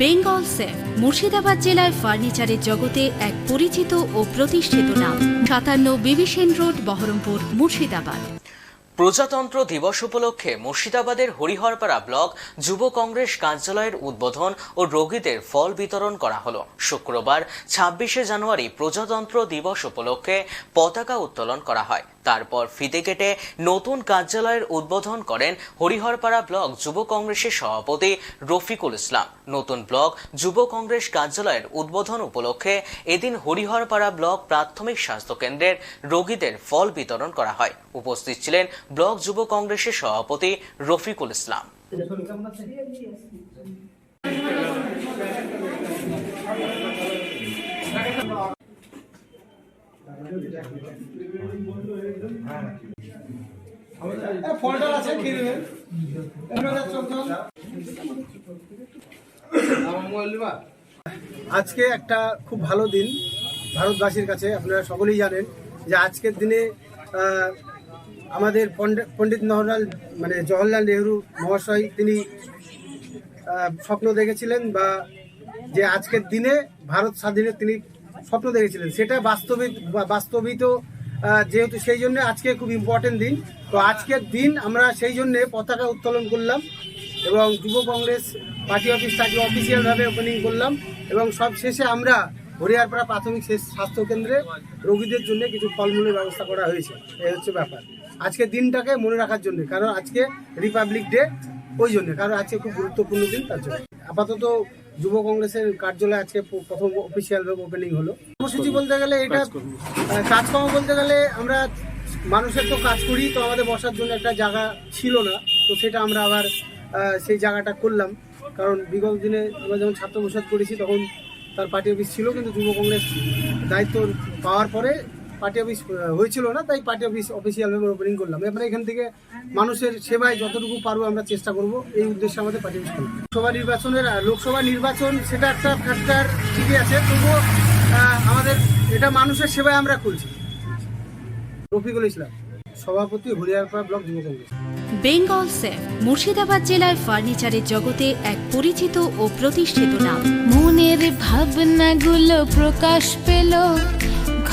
Bengal safe, Murshidabad জেলায় ফার্নিচারের জগতে এক পরিচিত ও প্রতিষ্ঠিত নাম। সাতান্ন বিবিসেন রোড, বহরমপুর, মুর্শিদাবাদ। প্রজাতন্ত্র দিবস উপলক্ষে মুর্শিদাবাদের হরিহরপাড়া ব্লক যুব কংগ্রেস কার্যালয়ের উদ্বোধন ও রোগীদের ফল বিতরণ করা হলো। শুক্রবার ছাব্বিশে জানুয়ারি প্রজাতন্ত্র দিবস উপলক্ষে পতাকা উত্তোলন করা হয়। তারপর ফিতে কেটে নতুন কার্যালয়ের উদ্বোধন করেন হরিহরপাড়া ব্লক যুব কংগ্রেসের সভাপতি রফিকুল ইসলাম। নতুন ব্লক যুব কংগ্রেস কার্যালয়ের উদ্বোধন উপলক্ষে এদিন হরিহরপাড়া ব্লক প্রাথমিক স্বাস্থ্য কেন্দ্রের রোগীদের ফল বিতরণ করা হয়। উপস্থিত ছিলেন ব্লক যুব কংগ্রেসের সভাপতি রফিকুল ইসলাম। আজকে একটা খুব ভালো দিন ভারতবাসীর কাছে, আপনারা সকলেই জানেন যে আজকের দিনে আমাদের পণ্ডিত নহরলাল মানে জওহরলাল নেহরু মহাশয়, তিনি স্বপ্ন দেখেছিলেন বা যে আজকের দিনে ভারত স্বাধীনের তিনি স্বপ্ন দেখেছিলেন। সেটা বাস্তবিত বা- বাস্তবিত যেহেতু সেই জন্য আজকে খুব ইম্পর্টেন্ট দিন। তো আজকের দিন আমরা সেই জন্য পতাকা উত্তোলন করলাম এবং যুব কংগ্রেস পার্টি অফিস অফিসটাকে অফিসিয়ালভাবে ওপেনিং করলাম এবং সব শেষে আমরা হরিয়ারপাড়া প্রাথমিক স্বাস্থ্য কেন্দ্রে রোগীদের জন্য কিছু ফলমূলের ব্যবস্থা করা হয়েছে। এই হচ্ছে ব্যাপার। আজকের দিনটাকে মনে রাখার জন্য, কারণ আজকে রিপাবলিক ডে ওই জন্য, কারণ আজকে খুব গুরুত্বপূর্ণ দিন, তার জন্য। আপাতত যুব কংগ্রেসের কার্যালয় আজকে প্রথম অফিসিয়াল ওপেনিং হলো। কর্মসূচি বলতে গেলে এটা কাজকর্ম বলতে গেলে আমরা মানুষের তো কাজ করি তো আমাদের বসার জন্য একটা জায়গা ছিল না তো সেটা আমরা আবার সেই জায়গাটা করলাম। কারণ বিগত দিনে আমরা যখন ছাত্র পরিষদ করেছি তখন তার পার্টি অফিস ছিল কিন্তু যুব কংগ্রেস দায়িত্ব পাওয়ার পরে পার্টি অফিস হয়েছিল না, তাই পার্টি অফিস অফিসিয়ালভাবে ওপেনিং করলাম। এবারে এখান থেকে মানুষের সেবায় যতটুকু পারব আমরা চেষ্টা করব, এই উদ্দেশ্যে আমাদের পার্টি অফিস করলাম লোকসভা নির্বাচনের লোকসভা নির্বাচন, সেটা একটা ফ্যাক্টর ঠিকই আছে, তবুও আমাদের, এটা মানুষের সেবায় আমরা করছি। রফিকুল ইসলাম, সভাপতি হরিয়ারপাড়া ব্লক যুব কংগ্রেস। বেঙ্গল সেফ মুর্শিদাবাদ জেলায় ফার্নিচারের জগতে এক পরিচিত ও প্রতিষ্ঠিত নাম। মনের ভাবনাগুলো প্রকাশ পেল।